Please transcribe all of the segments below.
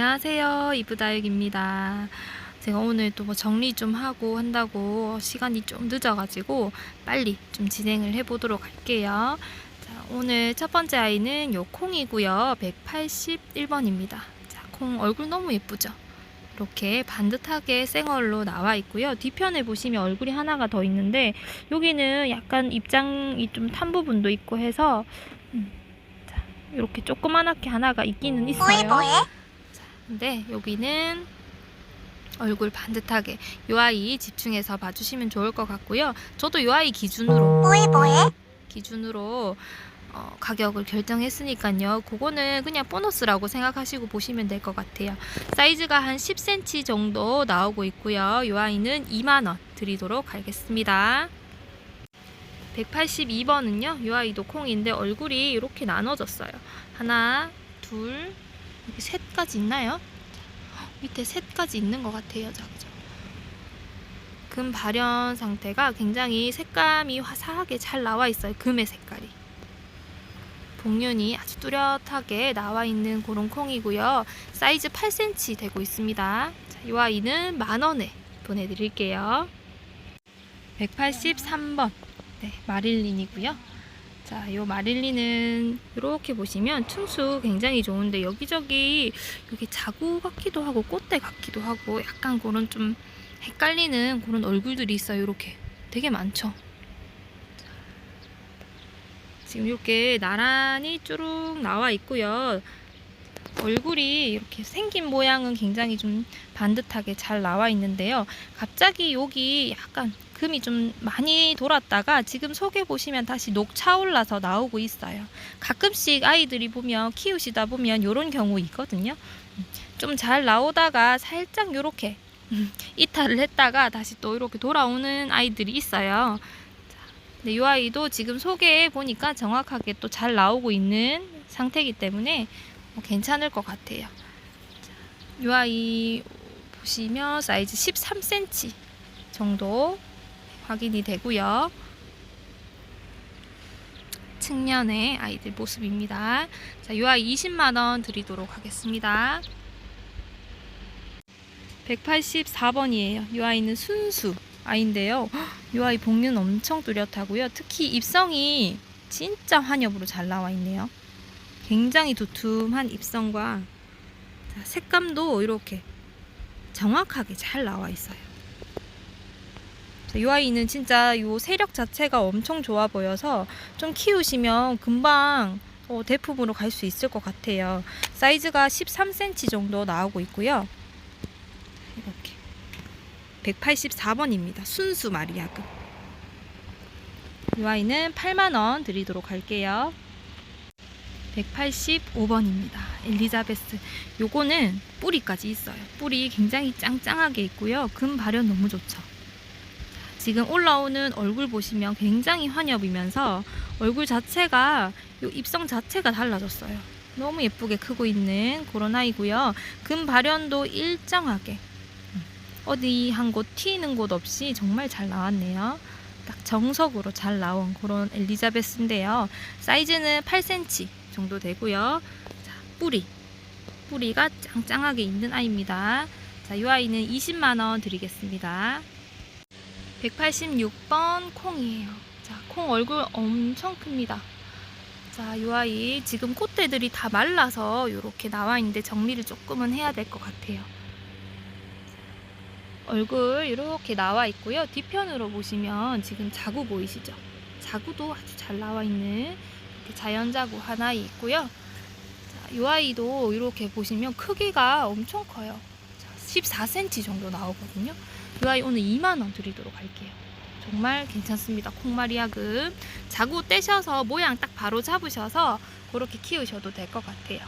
안녕하세요. 이브다육입니다. 제가 오늘 또 뭐 정리 좀 하고 한다고 시간이 좀 늦어가지고 빨리 좀 진행을 해보도록 할게요. 자, 오늘 첫 번째 아이는 요 콩이고요. 181번입니다. 자, 콩 얼굴 너무 예쁘죠? 이렇게 반듯하게 생얼로 나와 있고요. 뒤편에 보시면 얼굴이 하나가 더 있는데 여기는 약간 입장이 좀 탄 부분도 있고 해서 음, 자, 이렇게 조그만하게 하나가 있기는 있어요. 근데 여기는 얼굴 반듯하게 요 아이 집중해서 봐주시면 좋을 것 같고요. 저도 요 아이 기준으로 기준으로 어, 가격을 결정했으니까요. 그거는 그냥 보너스라고 생각하시고 보시면 될 것 같아요. 사이즈가 한 10cm 정도 나오고 있고요. 요 아이는 2만 원 드리도록 하겠습니다. 182번은요. 요 아이도 콩인데 얼굴이 이렇게 나눠졌어요. 하나, 둘, 여기 셋까지 있나요? 밑에 셋까지 있는 것 같아요. 자, 그죠? 금 발현 상태가 굉장히 색감이 화사하게 잘 나와 있어요. 금의 색깔이. 복륜이 아주 뚜렷하게 나와 있는 그런 콩이고요. 사이즈 8cm 되고 있습니다. 자, 이 아이는 만 원에 보내드릴게요. 183번 네, 마릴린이고요. 자, 요 마릴린은 이렇게 보시면 층수 굉장히 좋은데 여기저기 여기 자구 같기도 하고 꽃대 같기도 하고 약간 그런 좀 헷갈리는 그런 얼굴들이 있어요. 이렇게 되게 많죠. 지금 이렇게 나란히 쭈룩 나와 있고요. 얼굴이 이렇게 생긴 모양은 굉장히 좀 반듯하게 잘 나와 있는데요. 갑자기 여기 약간 금이 좀 많이 돌았다가 지금 속에 보시면 다시 녹 차올라서 나오고 있어요. 가끔씩 아이들이 보면 키우시다 보면 이런 경우 있거든요. 좀 잘 나오다가 살짝 이렇게 이탈을 했다가 다시 또 이렇게 돌아오는 아이들이 있어요. 자, 근데 이 아이도 지금 속에 보니까 정확하게 또 잘 나오고 있는 상태이기 때문에 뭐 괜찮을 것 같아요. 자, 이 아이 보시면 사이즈 13cm 정도 확인이 되고요. 측면의 아이들 모습입니다. 자, 이 아이 20만 원 드리도록 하겠습니다. 184번이에요. 이 아이는 순수 아이인데요. 이 아이 복륜 엄청 뚜렷하고요. 특히 입성이 진짜 환엽으로 잘 나와 있네요. 굉장히 두툼한 입성과 자, 색감도 이렇게 정확하게 잘 나와 있어요. 아이는 진짜 요 세력 자체가 엄청 좋아 보여서 좀 키우시면 금방 어, 대품으로 갈 수 있을 것 같아요. 사이즈가 13cm 정도 나오고 있고요. 이렇게 184번입니다. 순수 마리아금. 이 아이는 8만원 드리도록 할게요. 185번입니다. 엘리자베스. 요거는 뿌리까지 있어요. 뿌리 굉장히 짱짱하게 있고요. 금 발현 너무 좋죠. 지금 올라오는 얼굴 보시면 굉장히 환엽이면서 얼굴 자체가 요 입성 자체가 달라졌어요. 너무 예쁘게 크고 있는 그런 아이고요. 금 발현도 일정하게 음, 어디 한 곳 튀는 곳 없이 정말 잘 나왔네요. 딱 정석으로 잘 나온 그런 엘리자베스인데요. 사이즈는 8cm 정도 되고요. 자, 뿌리. 뿌리가 짱짱하게 있는 아이입니다. 자, 이 아이는 20만 원 드리겠습니다. 186번 콩이에요. 자, 콩 얼굴 엄청 큽니다. 자, 이 아이 지금 꽃대들이 다 말라서 이렇게 나와 있는데 정리를 조금은 해야 될 것 같아요. 얼굴 이렇게 나와 있고요. 뒤편으로 보시면 지금 자구 보이시죠? 자구도 아주 잘 나와 있는 자연 자구 하나 있고요. 자, 이 아이도 이렇게 보시면 크기가 엄청 커요. 자, 14cm 정도 나오거든요. 이 아이 오늘 2만 원 드리도록 할게요. 정말 괜찮습니다. 콩마리아금 자구 떼셔서 모양 딱 바로 잡으셔서 그렇게 키우셔도 될 것 같아요.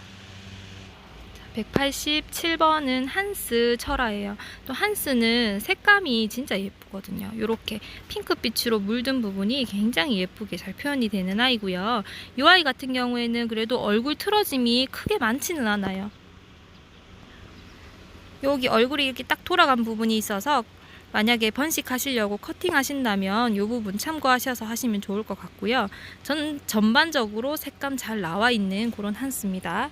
187번은 한스 철화예요. 또 한스는 색감이 진짜 예쁘거든요. 이렇게 핑크빛으로 물든 부분이 굉장히 예쁘게 잘 표현이 되는 아이고요. 이 아이 같은 경우에는 그래도 얼굴 틀어짐이 크게 많지는 않아요. 여기 얼굴이 이렇게 딱 돌아간 부분이 있어서 만약에 번식하시려고 커팅 하신다면 이 부분 참고하셔서 하시면 좋을 것 같고요. 전 전반적으로 색감 잘 나와 있는 그런 한스입니다.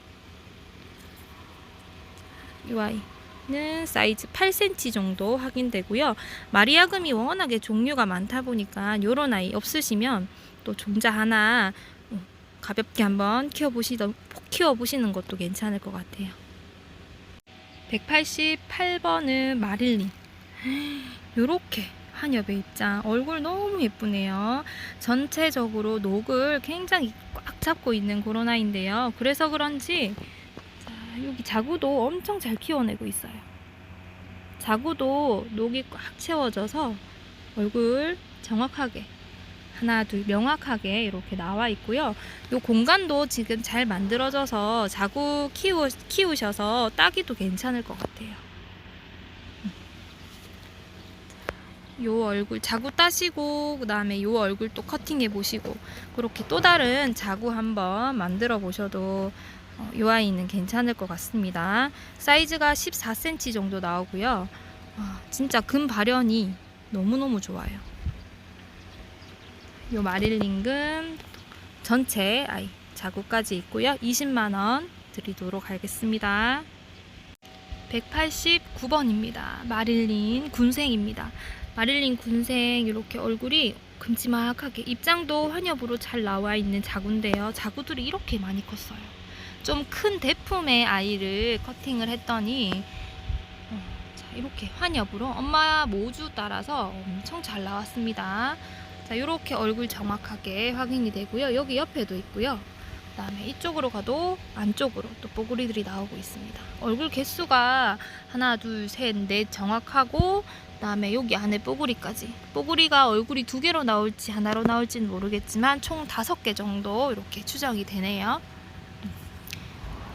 이 아이는 사이즈 8cm 정도 확인되고요. 마리아금이 워낙에 종류가 많다 보니까 요런 아이 없으시면 또 종자 하나 어, 가볍게 한번 키워보시던 키워보시는 것도 괜찮을 것 같아요. 188번은 마릴린. 요렇게 한엽의 입장. 얼굴 너무 예쁘네요. 전체적으로 녹을 굉장히 꽉 잡고 있는 아이인데요. 그래서 그런지 자, 여기 자구도 엄청 잘 키워내고 있어요. 자구도 녹이 꽉 채워져서 얼굴 정확하게 하나 둘 명확하게 이렇게 나와 있고요. 요 공간도 지금 잘 만들어져서 자구 키우, 키우셔서 따기도 괜찮을 것 같아요. 요 얼굴 자구 따시고 그 다음에 요 얼굴 또 커팅해 보시고 그렇게 또 다른 자구 한번 만들어 보셔도 어, 요 아이는 괜찮을 것 같습니다. 사이즈가 14cm 정도 나오고요. 아, 진짜 금 발현이 너무너무 좋아요. 요 마릴링금 전체 아이 자구까지 있고요. 20만 원 드리도록 하겠습니다. 189번입니다. 마릴린 군생입니다. 마릴린 군생 이렇게 얼굴이 큼지막하게 입장도 환엽으로 잘 나와 있는 자구인데요. 자구들이 이렇게 많이 컸어요. 좀 큰 대품의 아이를 커팅을 했더니 어, 자, 이렇게 환엽으로 엄마 모주 따라서 엄청 잘 나왔습니다. 자, 이렇게 얼굴 정확하게 확인이 되고요. 여기 옆에도 있고요. 그다음에 이쪽으로 가도 안쪽으로 또 뽀글이들이 나오고 있습니다. 얼굴 개수가 하나, 둘, 셋, 넷 정확하고 그다음에 여기 안에 뽀글이까지. 뽀글이가 얼굴이 두 개로 나올지 하나로 나올지는 모르겠지만 총 다섯 개 정도 이렇게 추정이 되네요.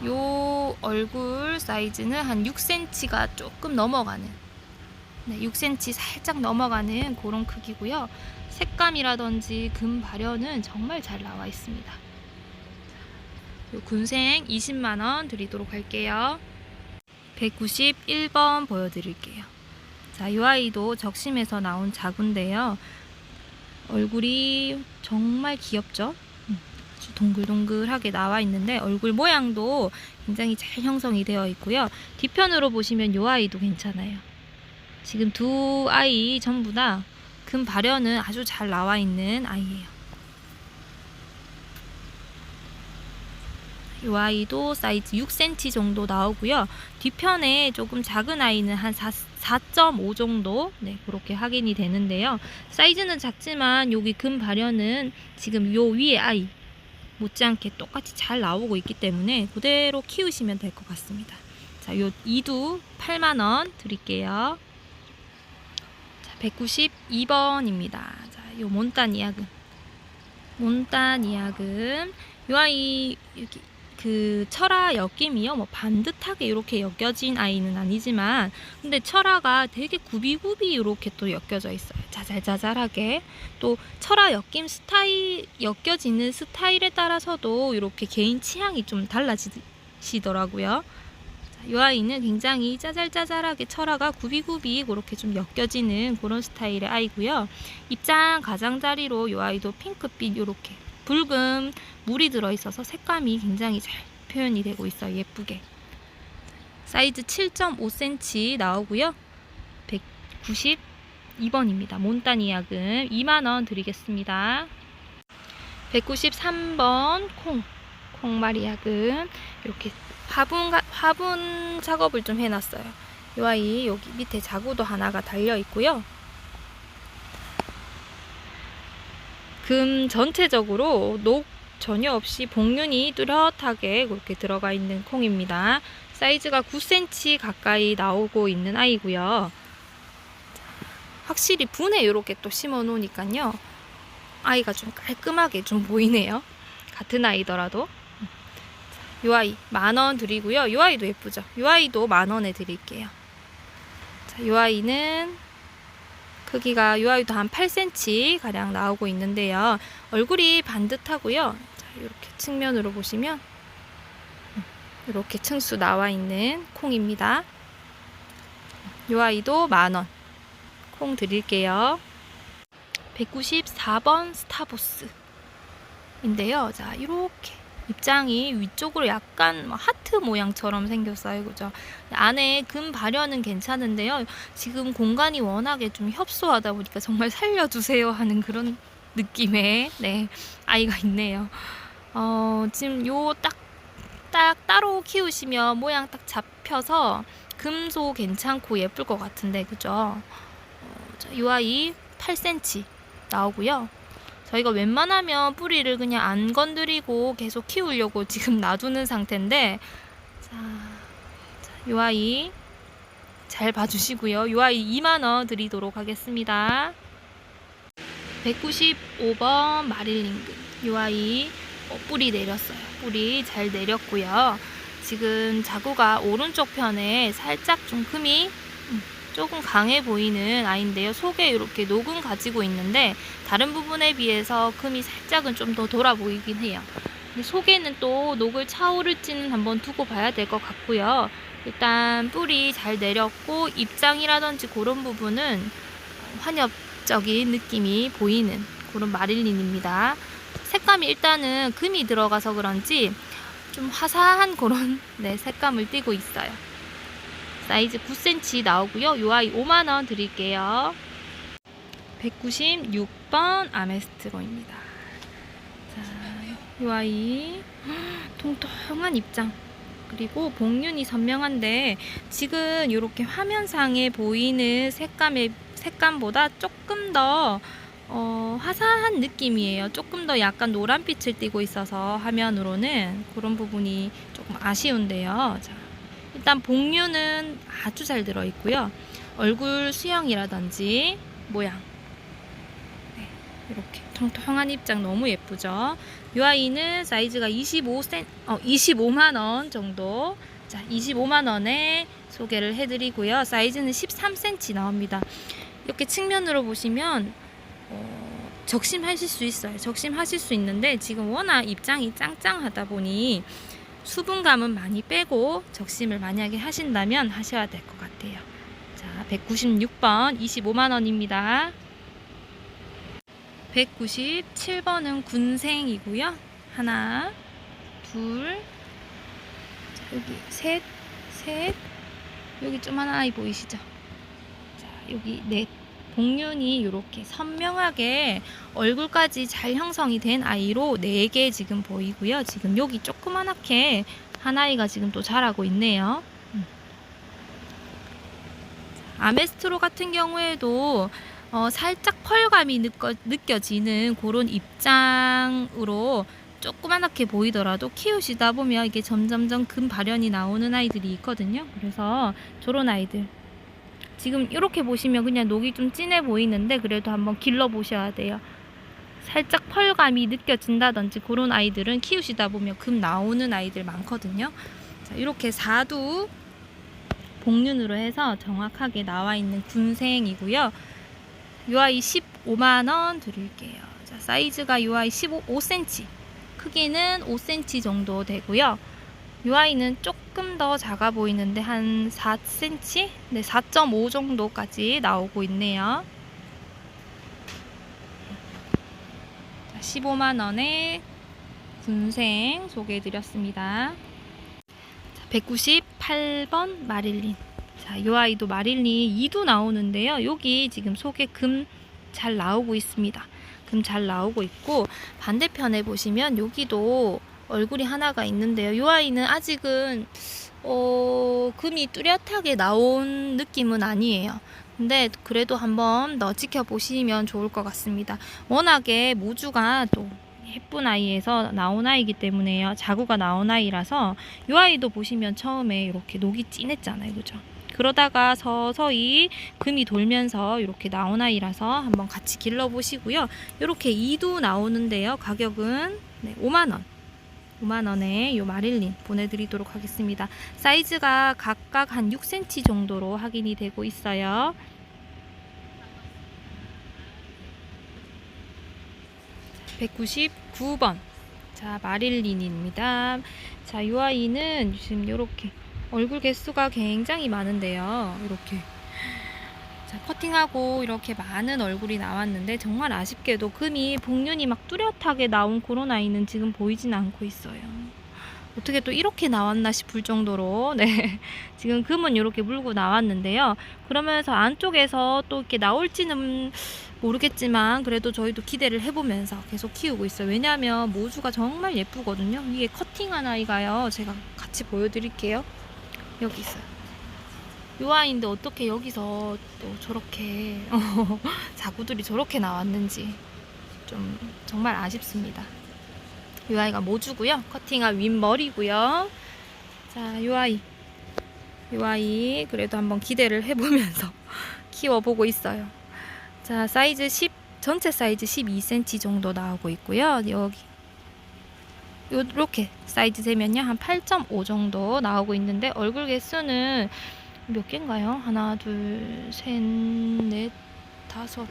요 얼굴 사이즈는 한 6cm가 조금 넘어가는 네, 6cm 살짝 넘어가는 그런 크기고요. 색감이라든지 금 발현은 정말 잘 나와 있습니다. 요 군생 20만 원 드리도록 할게요. 191번 보여드릴게요. 자, 이 아이도 적심에서 나온 자구인데요. 얼굴이 정말 귀엽죠? 음, 아주 동글동글하게 나와 있는데 얼굴 모양도 굉장히 잘 형성이 되어 있고요. 뒤편으로 보시면 이 아이도 괜찮아요. 지금 두 아이 전부 다 금 발현은 아주 잘 나와 있는 아이예요. 이 아이도 사이즈 6cm 정도 나오고요. 뒤편에 조금 작은 아이는 한 4, 4.5 정도 네, 그렇게 확인이 되는데요. 사이즈는 작지만 여기 금 발현은 지금 요 위에 아이 못지않게 똑같이 잘 나오고 있기 때문에 그대로 키우시면 될 것 같습니다. 자, 요 이두 8만 원 드릴게요. 자, 192번입니다. 자, 요 몬탄 이야금. 몬탄 이야금. 요 아이 여기 그 철화 엮임이요. 뭐 반듯하게 이렇게 엮여진 아이는 아니지만 근데 철화가 되게 구비구비 이렇게 또 엮여져 있어요. 자잘자잘하게. 또 철화 엮임 스타일 엮여지는 스타일에 따라서도 이렇게 개인 취향이 좀 달라지더라고요. 자, 이 아이는 굉장히 짜잘짜잘하게 철화가 구비구비 그렇게 좀 엮여지는 그런 스타일의 아이고요. 입장 가장자리로 이 아이도 핑크빛 이렇게 붉은 물이 들어있어서 색감이 굉장히 잘 표현이 되고 있어요. 예쁘게. 사이즈 7.5cm 나오고요. 192번입니다. 몬타니아금 2만원 드리겠습니다. 193번 콩, 콩마리아금 이렇게 화분, 가- 화분 작업을 좀 해놨어요. 이 아이 여기 밑에 자구도 하나가 달려 있고요. 금 전체적으로 녹 전혀 없이 복륜이 뚜렷하게 그렇게 들어가 있는 콩입니다. 사이즈가 9cm 가까이 나오고 있는 아이고요. 확실히 분에 이렇게 또 심어 놓으니까요. 아이가 좀 깔끔하게 좀 보이네요. 같은 아이더라도. 이 아이 만원 드리고요. 이 아이도 예쁘죠. 이 아이도 만 원에 드릴게요. 자, 이 아이는 크기가 이 아이도 한 8cm 가량 나오고 있는데요. 얼굴이 반듯하고요. 자, 이렇게 측면으로 보시면 이렇게 층수 나와 있는 콩입니다. 이 아이도 만 원. 콩 드릴게요. 194번 스타보스 인데요. 자, 이렇게 입장이 위쪽으로 약간 뭐 하트 모양처럼 생겼어요. 그죠? 안에 금 발현은 괜찮은데요. 지금 공간이 워낙에 좀 협소하다 보니까 정말 살려주세요 하는 그런 느낌의 네, 아이가 있네요. 어, 지금 요 딱, 딱 따로 키우시면 모양 딱 잡혀서 금소 괜찮고 예쁠 것 같은데, 그죠? 어, 자, 요 아이 8cm 나오고요. 저희가 웬만하면 뿌리를 그냥 안 건드리고 계속 키우려고 지금 놔두는 상태인데, 자, 자, 요 아이 잘 봐주시고요. 요 아이 2만원 드리도록 하겠습니다. 195번 마릴링금. 요 아이 어, 뿌리 내렸어요. 뿌리 잘 내렸고요. 지금 자구가 오른쪽 편에 살짝 좀 금이 음, 조금 강해 보이는 아이인데요. 속에 이렇게 녹은 가지고 있는데 다른 부분에 비해서 금이 살짝은 좀 더 돌아 보이긴 해요. 근데 속에는 또 녹을 차오를지는 한번 두고 봐야 될 것 같고요. 일단 뿌리 잘 내렸고 입장이라든지 그런 부분은 환엽적인 느낌이 보이는 그런 마릴린입니다. 색감이 일단은 금이 들어가서 그런지 좀 화사한 그런 네, 색감을 띠고 있어요. 사이즈 9cm 나오고요. 요 아이 5만 원 드릴게요. 196번 아메스트로입니다. 자, 요 아이 통통한 입장. 그리고 복륜이 선명한데 지금 이렇게 화면상에 보이는 색감의 색감보다 조금 더 어, 화사한 느낌이에요. 조금 더 약간 노란빛을 띠고 있어서 화면으로는 그런 부분이 조금 아쉬운데요. 자, 일단 복류는 아주 잘 들어있고요. 얼굴 수영이라든지 모양 네, 이렇게 통통한 입장 너무 예쁘죠. 이 아이는 사이즈가 25cm, 어, 25만 원 정도. 자, 25만 원에 소개를 해드리고요. 사이즈는 13cm 나옵니다. 이렇게 측면으로 보시면 어, 적심하실 수 있어요. 적심하실 수 있는데 지금 워낙 입장이 짱짱하다 보니 수분감은 많이 빼고 적심을 만약에 하신다면 하셔야 될 것 같아요. 자, 196번 25만 원입니다. 197번은 군생이고요. 하나, 둘, 자, 여기 셋, 셋, 여기 좀 하나 아이 보이시죠? 자, 여기 넷. 복륜이 이렇게 선명하게 얼굴까지 잘 형성이 된 아이로 4개 지금 보이고요. 지금 여기 조그만하게 한 아이가 지금 또 자라고 있네요. 음. 아메스트로 같은 경우에도 어, 살짝 펄감이 느껴, 느껴지는 그런 입장으로 조그만하게 보이더라도 키우시다 보면 이게 점점점 금 발현이 나오는 아이들이 있거든요. 그래서 저런 아이들 지금 이렇게 보시면 그냥 녹이 좀 진해 보이는데 그래도 한번 길러 보셔야 돼요. 살짝 펄감이 느껴진다든지 그런 아이들은 키우시다 보면 금 나오는 아이들 많거든요. 자, 이렇게 4두 복륜으로 해서 정확하게 나와 있는 군생이고요. 이 아이 15만 원 드릴게요. 자, 사이즈가 이 아이 15, 5cm, 크기는 5cm 정도 되고요. 이 아이는 조금 더 작아 보이는데 한 4cm? 네, 4.5 정도까지 나오고 있네요. 15만 원에 군생 소개해드렸습니다. 198번 마릴린. 자, 이 아이도 마릴린 2도 나오는데요. 여기 지금 속에 금 잘 나오고 있습니다. 금 잘 나오고 있고 반대편에 보시면 여기도 얼굴이 하나가 있는데요. 이 아이는 아직은 어, 금이 뚜렷하게 나온 느낌은 아니에요. 근데 그래도 한번 더 지켜보시면 좋을 것 같습니다. 워낙에 모주가 또 예쁜 아이에서 나온 아이기 때문에요. 자구가 나온 아이라서 이 아이도 보시면 처음에 이렇게 녹이 진했잖아요. 그죠? 그러다가 서서히 금이 돌면서 이렇게 나온 아이라서 한번 같이 길러보시고요. 이렇게 2도 나오는데요. 가격은 네, 5만원. 5만원에 이 마릴린 보내드리도록 하겠습니다. 사이즈가 각각 한 6cm 정도로 확인이 되고 있어요. (199번) 자 마릴린입니다 자 이 아이는 지금 이렇게 얼굴 개수가 굉장히 많은데요 이렇게 자, 커팅하고 이렇게 많은 얼굴이 나왔는데 정말 아쉽게도 금이 복륜이 막 뚜렷하게 나온 아이는 지금 보이진 않고 있어요. 어떻게 또 이렇게 나왔나 싶을 정도로 네 지금 금은 이렇게 물고 나왔는데요. 그러면서 안쪽에서 또 이렇게 나올지는 모르겠지만 그래도 저희도 기대를 해보면서 계속 키우고 있어요. 왜냐하면 모주가 정말 예쁘거든요. 이게 커팅한 아이가요. 제가 같이 보여드릴게요. 여기 있어요. 요 아이인데 어떻게 여기서 또 저렇게 자구들이 저렇게 나왔는지 좀 정말 아쉽습니다. 이 아이가 모주고요. 커팅한 윗머리고요. 자, 이 아이. 이 아이 그래도 한번 기대를 해보면서 키워보고 있어요. 자, 사이즈 10, 전체 사이즈 12cm 정도 나오고 있고요. 여기 요렇게 사이즈 되면요. 한 8.5 정도 나오고 있는데 얼굴 개수는 몇 개인가요? 하나, 둘, 셋, 넷, 다섯,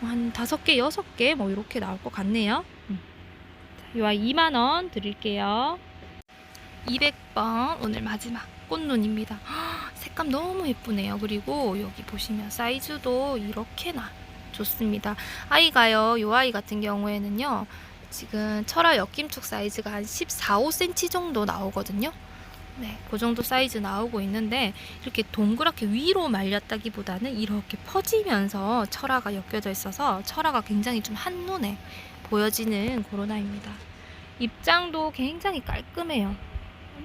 한 다섯 개, 여섯 개 뭐 이렇게 나올 것 같네요. 음. 요 아이 2만 원 드릴게요. 200번 오늘 마지막 꽃눈입니다. 헉, 색감 너무 예쁘네요. 그리고 여기 보시면 사이즈도 이렇게나 좋습니다. 아이가요. 요 아이 같은 경우에는요. 지금 철화 역김축 사이즈가 한 14, 5cm 정도 나오거든요. 네, 그 정도 사이즈 나오고 있는데 이렇게 동그랗게 위로 말렸다기보다는 이렇게 퍼지면서 철화가 엮여져 있어서 철화가 굉장히 좀 한눈에 보여지는 아이입니다. 입장도 굉장히 깔끔해요.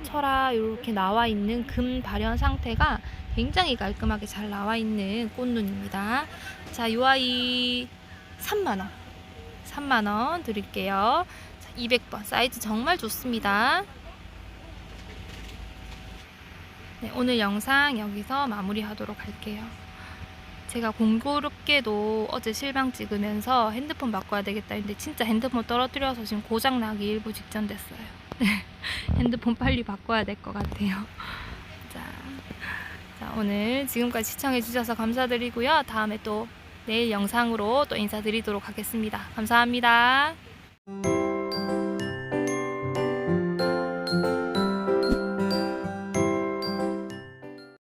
철화 이렇게 나와 있는 금 발현 상태가 굉장히 깔끔하게 잘 나와 있는 꽃눈입니다. 자, 이 아이 3만 원. 3만 원 드릴게요. 자, 200번 사이즈 정말 좋습니다. 네, 오늘 영상 여기서 마무리하도록 할게요. 제가 공교롭게도 어제 실방 찍으면서 핸드폰 바꿔야 되겠다 했는데 진짜 핸드폰 떨어뜨려서 지금 고장 나기 일부 직전 됐어요. 네, 핸드폰 빨리 바꿔야 될 것 같아요. 자, 자, 오늘 지금까지 시청해주셔서 감사드리고요. 다음에 또 내일 영상으로 또 인사드리도록 하겠습니다. 감사합니다.